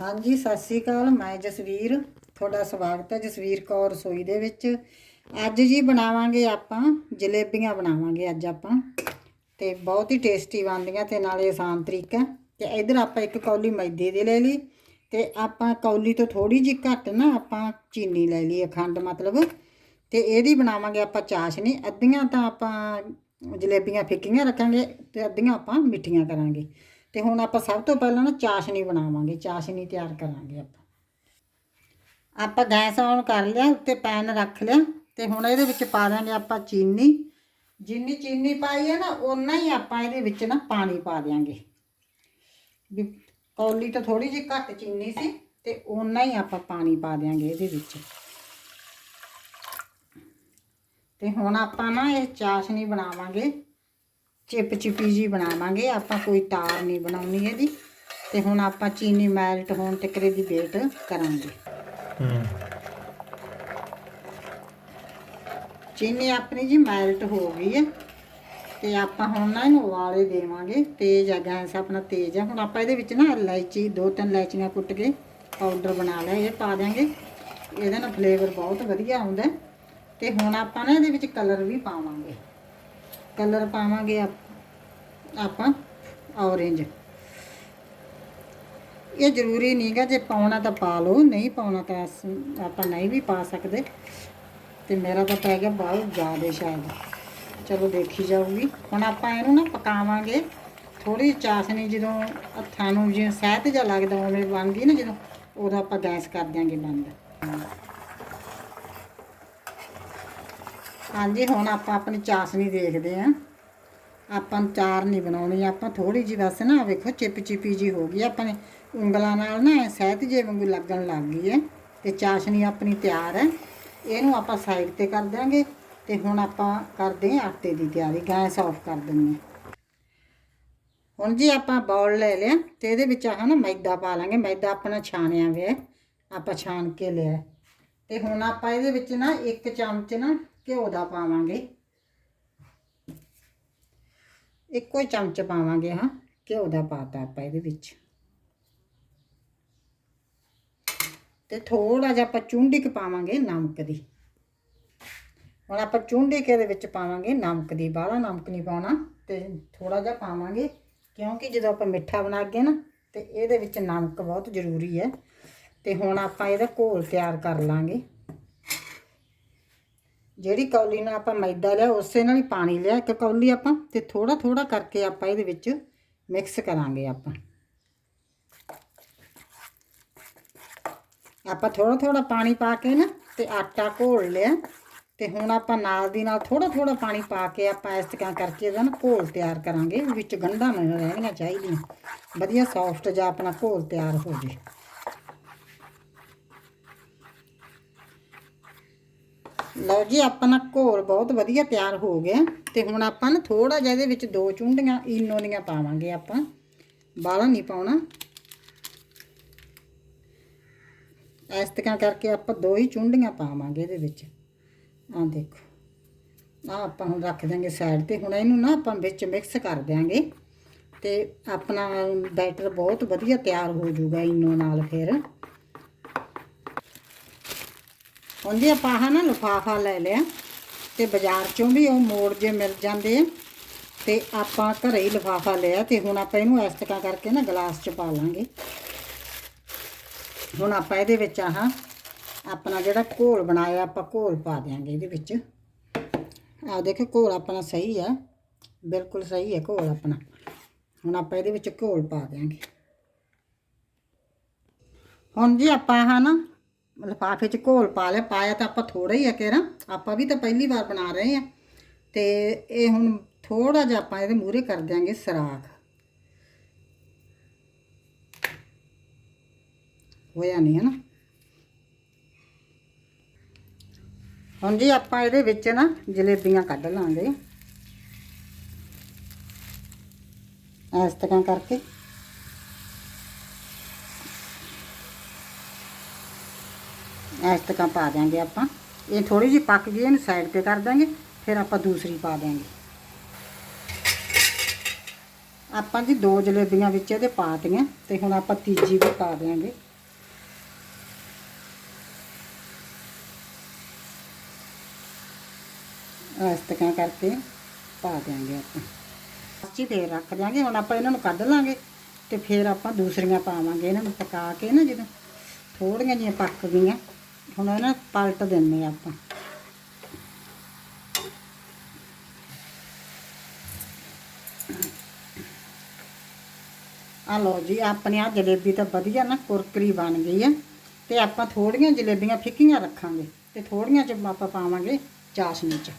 ਹਾਂਜੀ, ਸਤਿ ਸ੍ਰੀ ਅਕਾਲ। ਮੈਂ ਜਸਵੀਰ। ਤੁਹਾਡਾ ਸਵਾਗਤ ਹੈ ਜਸਵੀਰ ਕੌਰ ਰਸੋਈ ਦੇ ਵਿੱਚ। ਅੱਜ ਜੀ ਬਣਾਵਾਂਗੇ ਆਪਾਂ, ਜਲੇਬੀਆਂ ਬਣਾਵਾਂਗੇ ਅੱਜ ਆਪਾਂ। ਤੇ ਬਹੁਤ ਹੀ ਟੇਸਟੀ ਬਣਦੀਆਂ ਤੇ ਨਾਲੇ ਆਸਾਨ ਤਰੀਕਾ ਤੇ ਇਧਰ ਆਪਾਂ ਇੱਕ ਕੌਲੀ ਮੈਦੇ ਦੀ ਲੈ ਲਈ। ਤੇ ਆਪਾਂ ਕੌਲੀ ਤੋਂ ਥੋੜੀ ਜਿਹੀ ਘੱਟ ਨਾ ਆਪਾਂ ਚੀਨੀ ਲੈ ਲਈ, ਅਖੰਡ ਮਤਲਬ। ਤੇ ਇਹਦੀ ਬਣਾਵਾਂਗੇ ਆਪਾਂ ਚਾਸ਼ਨੀ। ਅੱਧੀਆਂ ਤਾਂ ਆਪਾਂ ਜਲੇਬੀਆਂ ਫਿੱਕੀਆਂ ਰੱਖਾਂਗੇ ਤੇ ਅੱਧੀਆਂ ਆਪਾਂ ਮਿੱਠੀਆਂ ਕਰਾਂਗੇ। ਤੇ ਹੁਣ ਆਪਾਂ ਸਭ ਤੋਂ ਪਹਿਲਾਂ ਨਾ ਚਾਸ਼ਨੀ ਬਣਾਵਾਂਗੇ, ਚਾਸ਼ਨੀ ਤਿਆਰ ਕਰਾਂਗੇ ਆਪਾਂ। ਆਪਾਂ ਗੈਸ ਔਨ ਕਰ ਲਿਆ, ਉੱਤੇ ਪੈਨ ਰੱਖ ਲਿਆ, ਤੇ ਹੁਣ ਇਹਦੇ ਵਿੱਚ ਪਾ ਦਾਂਗੇ ਆਪਾਂ ਚੀਨੀ। ਜਿੰਨੀ ਚੀਨੀ ਪਾਈ ਹੈ ਨਾ, ਓਨਾ ਹੀ ਆਪਾਂ ਇਹਦੇ ਵਿੱਚ ਨਾ ਪਾਣੀ ਪਾ ਦਿਆਂਗੇ। ਵੀ ਕੌਲੀ ਤਾਂ ਥੋੜੀ ਜਿਹੀ ਘੱਟ ਚੀਨੀ ਸੀ, ਤੇ ਓਨਾ ਹੀ ਆਪਾਂ ਪਾਣੀ ਪਾ ਦਿਆਂਗੇ ਇਹਦੇ ਵਿੱਚ। ਤੇ ਹੁਣ ਆਪਾਂ ਨਾ ਇਹ ਚਾਸ਼ਨੀ ਬਣਾਵਾਂਗੇ। ਚਿਪ ਚਿਪੀ ਜੀ ਬਣਾਵਾਂਗੇ। ਆਪਾਂ ਕੋਈ ਤਾਰ ਨਹੀਂ ਬਣਾਉਣੀ ਇਹਦੀ। ਤੇ ਹੁਣ ਆਪਾਂ ਚੀਨੀ ਮੈਲਟ ਹੋਣ ਤੱਕ ਦੀ ਵੇਟ ਕਰਾਂਗੇ। ਹੂੰ। ਚੀਨੀ ਆਪਣੀ ਜੀ ਮੈਲਟ ਹੋ ਗਈ ਹੈ। ਤੇ ਆਪਾਂ ਹੁਣ ਨਾ ਇਹਨੂੰ ਉਬਾਲੇ ਦੇਵਾਂਗੇ। ਤੇਜ਼ ਆ ਗੈਸ ਆਪਣਾ ਤੇਜ਼ ਆ। ਹੁਣ ਆਪਾਂ ਇਹਦੇ ਵਿੱਚ ਨਾ ਇਲਾਇਚੀ ਦੋ ਤਿੰਨ ਇਲਾਇਚੀਆਂ ਕੁੱਟ ਕੇ ਪਾਊਡਰ ਬਣਾ ਲਿਆ ਇਹ ਪਾ ਦਿਆਂਗੇ। ਇਹਦੇ ਨਾਲ ਫਲੇਵਰ ਬਹੁਤ ਵਧੀਆ ਆਉਂਦਾ। ਤੇ ਹੁਣ ਆਪਾਂ ਨਾ ਇਹਦੇ ਵਿੱਚ ਕਲਰ ਵੀ ਪਾਵਾਂਗੇ। ਕਲਰ ਪਾਵਾਂਗੇ ਆਪਾਂ ਔਰੇਂਜ। ਇਹ ਜ਼ਰੂਰੀ ਨਹੀਂਗਾ ਜੇ ਪਾਉਣਾ ਤਾਂ ਪਾ ਲਓ, ਨਹੀਂ ਪਾਉਣਾ ਤਾਂ ਆਪਾਂ ਨਹੀਂ ਵੀ ਪਾ ਸਕਦੇ। ਤੇ ਮੇਰਾ ਤਾਂ ਪੈ ਗਿਆ ਬਹੁਤ ਜ਼ਿਆਦਾ ਸ਼ਾਇਦ। ਚਲੋ ਦੇਖੀ ਜਾਊਗੀ। ਹੁਣ ਆਪਾਂ ਇਹਨੂੰ ਨਾ ਪਕਾਵਾਂਗੇ। ਥੋੜੀ ਚਾਸ਼ਨੀ ਜਦੋਂ ਹੱਥਾਂ ਨੂੰ ਜਿਵੇਂ ਸਹਿਤ ਜਿਹਾ ਲੱਗਦਾ ਉਵੇਂ ਬਣ ਗਈ ਨਾ ਜਦੋਂ, ਉਦੋਂ ਆਪਾਂ ਗੈਸ ਕਰ ਦਿਆਂਗੇ ਬੰਦ। ਹਾਂਜੀ, ਹੁਣ ਆਪਾਂ ਆਪਣੀ ਚਾਸ਼ਨੀ ਦੇਖਦੇ ਆਂ ਆਪਾਂ ਨੂੰ ਚਾਰ ਨਹੀਂ ਬਣਾਉਣੀ, ਆਪਾਂ ਥੋੜੀ ਜਿਹੀ ਬਸ ਨਾ ਵੇਖੋ ਚਿਪ ਚਿਪੀ ਜੀ ਹੋ ਗਈ। ਆਪਾਂ ਨੇ ਉਂਗਲਾਂ ਨਾਲ ਨਾ ਸਹਿਤ ਜੇ ਵਾਂਗੂ ਲੱਗਣ ਲੱਗ ਗਈ ਹੈ ਤੇ ਚਾਸ਼ਨੀ ਆਪਣੀ ਤਿਆਰ ਹੈ। ਇਹਨੂੰ ਆਪਾਂ ਸਾਈਡ ਤੇ ਕਰ ਦਿਆਂਗੇ ਤੇ ਹੁਣ ਆਪਾਂ ਕਰਦੇ ਹਾਂ ਆਟੇ ਦੀ ਤਿਆਰੀ, ਗੈਸ ਆਫ ਕਰ ਦਿੰਦੇ ਹਾਂ। ਹੁਣ ਜੀ ਆਪਾਂ ਬਾਉਲ ਲੈ ਲਿਆ ਤੇ ਇਹਦੇ ਵਿੱਚ ਆਹ ਨਾ ਮੈਦਾ ਪਾ ਲਾਂਗੇ। ਮੈਦਾ ਆਪਣਾ ਛਾਣਿਆ ਹੋਇਆ ਆਪਾਂ ਛਾਣ ਕੇ ਲਿਆ ਹੈ। ਤੇ ਹੁਣ ਆਪਾਂ ਇਹਦੇ ਵਿੱਚ ਨਾ ਇੱਕ ਚਮਚ ਨਾ ਘਿਓ ਦਾ ਪਾਵਾਂਗੇ। ਇੱਕੋ ਹੀ ਚਮਚ ਪਾਵਾਂਗੇ ਹਾਂ, ਘਿਓ ਦਾ ਪਾਤਾ ਆਪਾਂ ਇਹਦੇ ਵਿੱਚ। ਤੇ ਥੋੜਾ ਜਿਹਾ ਆਪਾਂ ਚੁੰਡੀ ਕੁ ਪਾਵਾਂਗੇ ਨਮਕ ਦੀ। ਹੁਣ ਆਪਾਂ ਚੁੰਡੀ ਕੇ ਦੇ ਵਿੱਚ ਪਾਵਾਂਗੇ ਨਮਕ ਦੀ। ਬਾਹਲਾ ਨਮਕ ਨਹੀਂ ਪਾਉਣਾ ਤੇ ਥੋੜਾ ਜਿਹਾ ਪਾਵਾਂਗੇ, ਕਿਉਂਕਿ ਜਦੋਂ ਆਪਾਂ ਮਿੱਠਾ ਬਣਾ ਗਏ ਨਾ, ਤੇ ਇਹਦੇ ਵਿੱਚ ਨਮਕ ਬਹੁਤ ਜ਼ਰੂਰੀ ਹੈ। ਤੇ ਹੁਣ ਆਪਾਂ ਇਹਦਾ ਘੋਲ ਤਿਆਰ ਕਰ ਲਾਂਗੇ। ਜਿਹੜੀ ਕੌਲੀ ਨਾਲ ਆਪਾਂ ਮੈਦਾ ਲਿਆ, ਉਸੇ ਨਾਲ ਹੀ ਪਾਣੀ ਲਿਆ, ਇੱਕ ਕੌਲੀ ਆਪਾਂ ਤੇ ਥੋੜਾ ਥੋੜਾ ਕਰਕੇ ਆਪਾਂ ਇਹਦੇ ਵਿੱਚ ਮਿਕਸ ਕਰਾਂਗੇ ਆਪਾਂ। ਆਪਾਂ ਥੋੜਾ ਥੋੜਾ ਪਾਣੀ ਪਾ ਕੇ ਨਾ ਤੇ ਆਟਾ ਘੋਲ ਲਿਆ ਤੇ ਹੁਣ ਆਪਾਂ ਨਾਲ ਦੀ ਨਾਲ ਥੋੜਾ ਥੋੜਾ ਪਾਣੀ ਪਾ ਕੇ ਆਪਾਂ ਇਸ ਤਰ੍ਹਾਂ ਕਰਕੇ ਇਹਦਾ ਨਾ ਘੋਲ ਤਿਆਰ ਕਰਾਂਗੇ, ਵਿੱਚ ਗੰਢਾਂ ਨਹੀਂ ਰਹਿਣੀਆਂ ਚਾਹੀਦੀਆਂ। ਵਧੀਆ ਸੌਫਟ ਜਿਹਾ ਆਪਣਾ ਘੋਲ ਤਿਆਰ ਹੋ ਜੇ। ਲਓ ਜੀ, ਆਪਣਾ ਘੋਲ ਬਹੁਤ ਵਧੀਆ ਤਿਆਰ ਹੋ ਗਿਆ। ਤੇ ਹੁਣ ਆਪਾਂ ਨਾ ਥੋੜਾ ਜਿਹਾ ਇਹਦੇ ਵਿੱਚ ਦੋ ਚੁੰਡੀਆਂ, ਈਨੋ ਦੀਆਂ ਪਾਵਾਂਗੇ ਆਪਾਂ। ਬਾਹਲਾ ਨਹੀਂ ਪਾਉਣਾ। ਇਸ ਤਰ੍ਹਾਂ ਕਰਕੇ ਆਪਾਂ ਦੋ ਹੀ ਚੁੰਡੀਆਂ ਪਾਵਾਂਗੇ ਇਹਦੇ ਵਿੱਚ। ਆਹ ਦੇਖੋ। ਆਹ ਆਪਾਂ ਹੁਣ ਰੱਖ ਦਾਂਗੇ ਸਾਈਡ ਤੇ। ਹੁਣ ਇਹਨੂੰ ਨਾ ਆਪਾਂ ਵਿੱਚ ਮਿਕਸ ਕਰ ਦਿਆਂਗੇ। ਤੇ ਆਪਣਾ ਬੈਟਰ ਬਹੁਤ ਵਧੀਆ ਤਿਆਰ ਹੋ ਜਾਊਗਾ ਇਨੋ ਨਾਲ ਫਿਰ। ਹੁਣ ਜੀ ਆਪਾਂ ਆਹ ਨਾ ਲਿਫਾਫਾ ਲੈ ਲਿਆ ਤੇ ਬਾਜ਼ਾਰ ਚੋਂ ਵੀ ਉਹ ਮੋੜ ਜੇ ਮਿਲ ਜਾਂਦੇ ਆ ਤੇ ਆਪਾਂ ਘਰੇ ਹੀ ਲਿਫਾਫਾ ਲਿਆ ਤੇ ਹੁਣ ਆਪਾਂ ਇਹਨੂੰ ਇਸ ਤਰ੍ਹਾਂ ਕਰਕੇ ਨਾ ਗਲਾਸ 'ਚ ਪਾ ਲਾਂਗੇ। ਹੁਣ ਆਪਾਂ ਇਹਦੇ ਵਿੱਚ ਆਹ ਆਪਣਾ ਜਿਹੜਾ ਘੋਲ ਬਣਾਇਆ ਆਪਾਂ ਘੋਲ ਪਾ ਦਿਆਂਗੇ ਇਹਦੇ ਵਿੱਚ। ਆਹ ਦੇਖੋ ਘੋਲ ਆਪਣਾ ਸਹੀ ਹੈ ਬਿਲਕੁਲ ਸਹੀ ਹੈ ਘੋਲ ਆਪਣਾ। ਹੁਣ ਆਪਾਂ ਇਹਦੇ ਵਿੱਚ ਘੋਲ ਪਾ ਦਿਆਂਗੇ। ਹੁਣ ਜੀ ਆਪਾਂ ਆਹ ਨਾ ਲਿਫਾਫੇ 'ਚ ਘੋਲ ਪਾ ਲਿਆ, ਪਾਇਆ ਤਾਂ ਆਪਾਂ ਥੋੜਾ ਹੀ ਆ ਕੇਰਾ ਆਪਾਂ ਵੀ ਤਾਂ ਪਹਿਲੀ ਵਾਰ ਬਣਾ ਰਹੇ ਆ। ਤੇ ਇਹ ਹੁਣ ਥੋੜਾ ਜਿਹਾ ਆਪਾਂ ਇਹਦੇ ਮੂਹਰੇ ਕਰ ਦਿਆਂਗੇ ਸਰਾਖ। ਹੋਇਆ ਨਹੀਂ ਹੈ ਨਾ ਹੁਣ ਜੀ ਆਪਾਂ ਇਹਦੇ ਵਿੱਚ ਨਾ ਜਲੇਬੀਆਂ ਕੱਢ ਲਾਂਗੇ। ਇਸ ਤਰ੍ਹਾਂ ਕਰਕੇ। ਇਸ ਤਰ੍ਹਾਂ ਪਾ ਦਿਆਂਗੇ ਆਪਾਂ। ਇਹ ਥੋੜੀ ਜਿਹੀ ਪੱਕ ਗਈ, ਇਹਨੂੰ ਸਾਈਡ ਤੇ ਕਰ ਦਾਂਗੇ ਫਿਰ ਆਪਾਂ ਦੂਸਰੀ ਪਾ ਦਾਂਗੇ ਆਪਾਂ ਜੀ ਦੋ ਜਲੇਬੀਆਂ ਵਿੱਚ ਇਹਦੇ ਪਾਤੀਆਂ ਤੇ ਹੁਣ ਆਪਾਂ ਤੀਜੀ ਵੀ ਪਾ ਦਾਂਗੇ ਇਸ ਤਰ੍ਹਾਂ ਕਰਕੇ ਪਾ ਦਾਂਗੇ ਆਪਾਂ। ਅੱਛੀ ਫੇਰ ਰੱਖ ਦਾਂਗੇ ਹੁਣ ਆਪਾਂ ਇਹਨਾਂ ਨੂੰ ਕੱਢ ਲਾਂਗੇ, ਤੇ ਫਿਰ ਆਪਾਂ ਦੂਸਰੀਆਂ ਪਾਵਾਂਗੇ। ਇਹਨਾਂ ਨੂੰ ਪਕਾ ਕੇ ਨਾ ਜਦੋਂ ਥੋੜੀਆਂ ਜਿਹੀਆਂ ਪੱਕ ਗਈਆਂ ਹੁਣ ਇਹਨਾਂ ਨੂੰ ਪਲਟ ਦਿੰਨੇ ਆਪਾਂ। ਆ ਲਓ ਜੀ, ਆਪਣੇ ਆ ਜਲੇਬੀ ਤਾਂ ਵਧੀਆ ਨਾ ਕੁਰਕਰੀ ਬਣ ਗਈ ਆ। ਤੇ ਆਪਾਂ ਥੋੜੀਆਂ ਜਲੇਬੀਆਂ ਫਿੱਕੀਆਂ ਰੱਖਾਂਗੇ ਤੇ ਥੋੜੀਆਂ ਚ ਆਪਾਂ ਪਾਵਾਂਗੇ ਚਾਸ਼ਨੀ ਚ।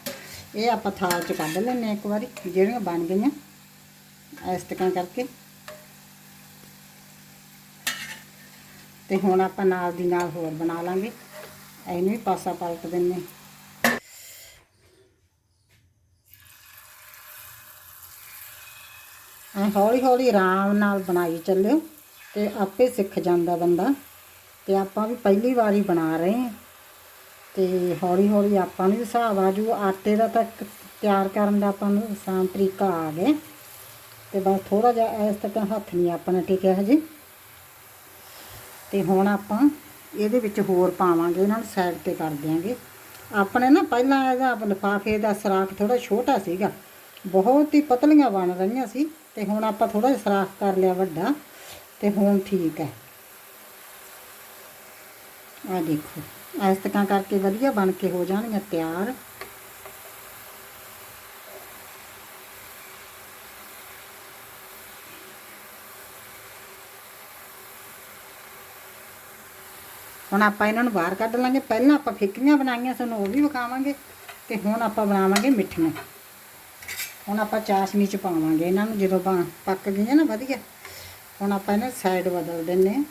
ਇਹ ਆਪਾਂ ਥਾਲ ਚ ਕੱਢ ਲੈਣੇ ਇੱਕ ਵਾਰੀ, ਜਿਹੜੀਆਂ ਬਣ ਗਈਆਂ। ਇਸ ਤਰ੍ਹਾਂ ਕਰਕੇ। ਤੇ ਹੁਣ ਆਪਾਂ ਨਾਲ ਦੀ ਨਾਲ ਹੋਰ ਬਣਾ ਲਾਂਗੇ। ਇਹਨੂੰ ਵੀ ਪਾਸਾ ਪਲਟ ਦਿੰਨੇ ਐ ਹੌਲੀ ਹੌਲੀ ਆਰਾਮ ਨਾਲ ਬਣਾਈ ਚੱਲਿਓ ਤੇ ਆਪੇ ਸਿੱਖ ਜਾਂਦਾ ਬੰਦਾ। ਤੇ ਆਪਾਂ ਵੀ ਪਹਿਲੀ ਵਾਰੀ ਬਣਾ ਰਹੇ ਹਾਂ। ਤੇ ਹੌਲੀ ਹੌਲੀ ਆਪਾਂ ਨੂੰ ਵੀ ਹਿਸਾਬ ਆ ਜੂ, ਆਟੇ ਦਾ ਤਾਂ ਤਿਆਰ ਕਰਨ ਦਾ ਆਪਾਂ ਨੂੰ ਆਸਾਨ ਤਰੀਕਾ ਆ ਗਿਆ। ਤੇ ਬਸ ਥੋੜਾ ਜਿਹਾ ਇਸ ਤੱਕ ਹੱਥ ਨਹੀਂ ਆਪਣਾ ਟਿਕਿਆ ਹਜੇ। ਤੇ ਹੁਣ ਆਪਾਂ ਇਹਦੇ ਵਿੱਚ ਹੋਰ ਪਾਵਾਂਗੇ, ਇਹਨਾਂ ਨੂੰ ਸਾਈਡ ਤੇ ਕਰ ਦਿਆਂਗੇ। ਆਪਣੇ ਨਾ ਪਹਿਲਾਂ ਇਹਦਾ ਲਿਫਾਫੇ ਦਾ ਸਰਾਖ ਥੋੜਾ ਛੋਟਾ ਸੀਗਾ, ਬਹੁਤ ਹੀ ਪਤਲੀਆਂ ਬਣ ਰਹੀਆਂ ਸੀ ਤੇ ਹੁਣ ਆਪਾਂ ਥੋੜਾ ਜਿਹਾ ਸਰਾਖ ਕਰ ਲਿਆ ਵੱਡਾ ਤੇ ਹੁਣ ਠੀਕ ਹੈ। ਆ ਦੇਖੋ, ਇਸ ਤਰ੍ਹਾਂ ਕਰਕੇ ਵਧੀਆ ਬਣ ਕੇ ਹੋ ਜਾਣਗੀਆਂ ਤਿਆਰ। ਹੁਣ ਆਪਾਂ ਇਹਨਾਂ ਨੂੰ ਬਾਹਰ ਕੱਢ ਲਾਂਗੇ। ਪਹਿਲਾਂ ਆਪਾਂ ਫਿੱਕੀਆਂ ਬਣਾਈਆਂ ਸਾਨੂੰ, ਉਹ ਵੀ ਵਿਖਾਵਾਂਗੇ ਤੇ ਹੁਣ ਆਪਾਂ ਬਣਾਵਾਂਗੇ ਮਿੱਠੀਆਂ। ਹੁਣ ਆਪਾਂ ਚਾਸ਼ਨੀ ਚ ਪਾਵਾਂਗੇ ਇਹਨਾਂ ਨੂੰ, ਜਦੋਂ ਬਣ- ਪੱਕ ਗਈਆਂ ਨਾ ਵਧੀਆ। ਹੁਣ ਆਪਾਂ ਇਹਨਾਂ ਸਾਈਡ ਬਦਲ ਦਿੰਨੇ ਹਾਂ।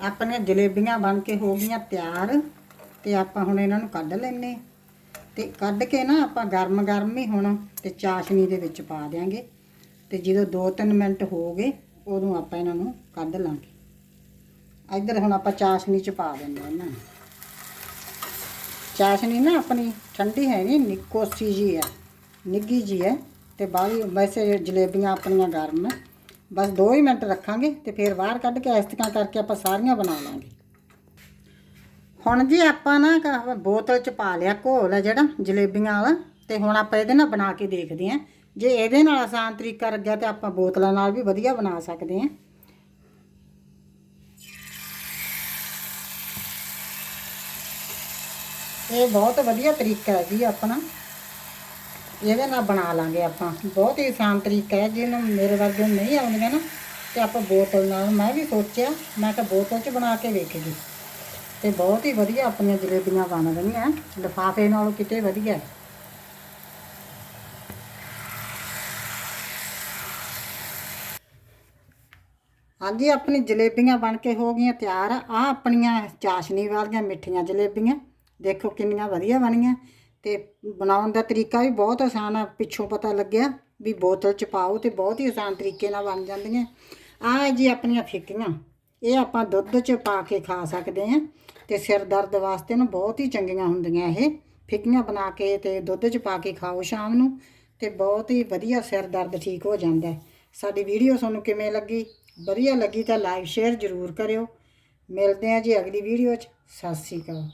ਆਪਣੀਆਂ ਜਲੇਬੀਆਂ ਬਣ ਕੇ ਹੋ ਗਈਆਂ ਤਿਆਰ ਤੇ ਆਪਾਂ ਹੁਣ ਇਹਨਾਂ ਨੂੰ ਕੱਢ ਲੈਨੇ ਤੇ ਕੱਢ ਕੇ ਨਾ ਆਪਾਂ ਗਰਮ ਗਰਮ ਹੀ ਹੁਣ ਤੇ ਚਾਸ਼ਨੀ ਦੇ ਵਿੱਚ ਪਾ ਦਿਆਂਗੇ। ਤੇ ਜਦੋਂ 2-3 ਮਿੰਟ ਹੋ ਗਏ, ਉਦੋਂ ਆਪਾਂ ਇਹਨਾਂ ਨੂੰ ਕੱਢ ਲਾਂਗੇ। ਇੱਧਰ ਹੁਣ ਆਪਾਂ ਚਾਸ਼ਨੀ ਚ ਪਾ ਦਿੰਦੇ ਹਾਂ ਇਹਨਾਂ ਨੂੰ। ਚਾਸ਼ਨੀ ਨਾ ਆਪਣੀ ਠੰਡੀ ਹੈ ਨਹੀਂ ਨਿੱਕੋਸੀ ਜੀ ਹੈ ਨਿੱਗੀ ਜੀ ਹੈ ਤੇ ਬਾਹਲੀ ਵੈਸੇ ਜਲੇਬੀਆਂ ਆਪਣੀਆਂ ਗਰਮ ਹੈ ਬਸ 2 ਹੀ ਮਿੰਟ ਰੱਖਾਂਗੇ ਤੇ ਫਿਰ ਬਾਹਰ ਕੱਢ ਕੇ ਇਸ ਤਰ੍ਹਾਂ ਕਰਕੇ ਆਪਾਂ ਸਾਰੀਆਂ ਬਣਾ ਲਾਂਗੇ। ਹੁਣ ਜੀ ਆਪਾਂ ਨਾ ਬੋਤਲ ਚ ਪਾ ਲਿਆ ਘੋਲ ਹੈ ਜਿਹੜਾ ਜਲੇਬੀਆਂ ਵਾਲਾ, ਤੇ ਹੁਣ ਆਪਾਂ ਇਹਦੇ ਨਾਲ ਬਣਾ ਕੇ ਦੇਖਦੇ ਹਾਂ ਜੇ ਇਹਦੇ ਨਾਲ ਆਸਾਨ ਤਰੀਕਾ ਲੱਗਿਆ ਤੇ ਆਪਾਂ ਬੋਤਲਾਂ ਨਾਲ ਵੀ ਵਧੀਆ ਬਣਾ ਸਕਦੇ ਹਾਂ। ਇਹ ਬਹੁਤ ਵਧੀਆ ਤਰੀਕਾ ਹੈ ਜੀ ਆਪਣਾ। ਇਹਦੇ ਨਾਲ ਬਣਾ ਲਾਂਗੇ ਆਪਾਂ। ਬਹੁਤ ਹੀ ਆਸਾਨ ਤਰੀਕਾ ਹੈ। ਜਿਹਨੂੰ ਮੇਰੇ ਵਰਗੇ ਨਹੀਂ ਆਉਂਦੀਆਂ ਨਾ, ਤੇ ਆਪਾਂ ਬੋਤਲ ਨਾਲ, ਮੈਂ ਵੀ ਸੋਚਿਆ, ਮੈਂ ਕਿਹਾ ਬੋਤਲ 'ਚ ਬਣਾ ਕੇ ਵੇਖੇਗੀ ਤੇ ਬਹੁਤ ਹੀ ਵਧੀਆ ਆਪਣੀਆਂ ਜਲੇਬੀਆਂ ਬਣ ਰਹੀਆਂ। ਲਿਫਾਫੇ ਨਾਲੋਂ ਕਿਤੇ ਵਧੀਆ। ਹਾਂਜੀ ਆਪਣੀ ਜਲੇਬੀਆਂ ਬਣ ਕੇ ਹੋ ਗਈਆਂ ਤਿਆਰ ਆ ਆਹ ਆਪਣੀਆਂ ਚਾਸ਼ਨੀ ਵਾਲੀਆਂ ਮਿੱਠੀਆਂ ਜਲੇਬੀਆਂ। ਦੇਖੋ ਕਿੰਨੀਆਂ ਵਧੀਆ ਬਣੀਆਂ ਤੇ ਬਣਾਉਣ ਦਾ ਤਰੀਕਾ ਵੀ ਬਹੁਤ ਆਸਾਨ ਆ, ਪਿੱਛੋਂ ਪਤਾ ਲੱਗਿਆ ਵੀ ਬੋਤਲ ਚ ਪਾਓ ਤੇ ਬਹੁਤ ਹੀ ਆਸਾਨ ਤਰੀਕੇ ਨਾਲ ਬਣ ਜਾਂਦੀਆਂ। ਆਹ ਜੀ ਆਪਣੀਆਂ ਫਿੱਕੀਆਂ, ਇਹ ਆਪਾਂ ਦੁੱਧ ਚ ਪਾ ਕੇ ਖਾ ਸਕਦੇ ਆ ਤੇ ਸਿਰ ਦਰਦ ਵਾਸਤੇ ਨਾ ਬਹੁਤ ਹੀ ਚੰਗੀਆਂ ਹੁੰਦੀਆਂ ਇਹ। ਫਿੱਕੀਆਂ ਬਣਾ ਕੇ ਤੇ ਦੁੱਧ ਚ ਪਾ ਕੇ ਖਾਓ ਸ਼ਾਮ ਨੂੰ ਤੇ ਬਹੁਤ ਹੀ ਵਧੀਆ ਸਿਰ ਦਰਦ ਠੀਕ ਹੋ ਜਾਂਦਾ। ਸਾਡੀ ਵੀਡੀਓ ਤੁਹਾਨੂੰ ਕਿਵੇਂ ਲੱਗੀ? ਵਧੀਆ ਲੱਗੀ ਤਾਂ ਲਾਈਕ ਸ਼ੇਅਰ ਜ਼ਰੂਰ ਕਰਿਓ। ਮਿਲਦੇ ਹਾਂ ਜੀ ਅਗਲੀ ਵੀਡੀਓ 'ਚ। ਸਤਿ ਸ਼੍ਰੀ ਅਕਾਲ।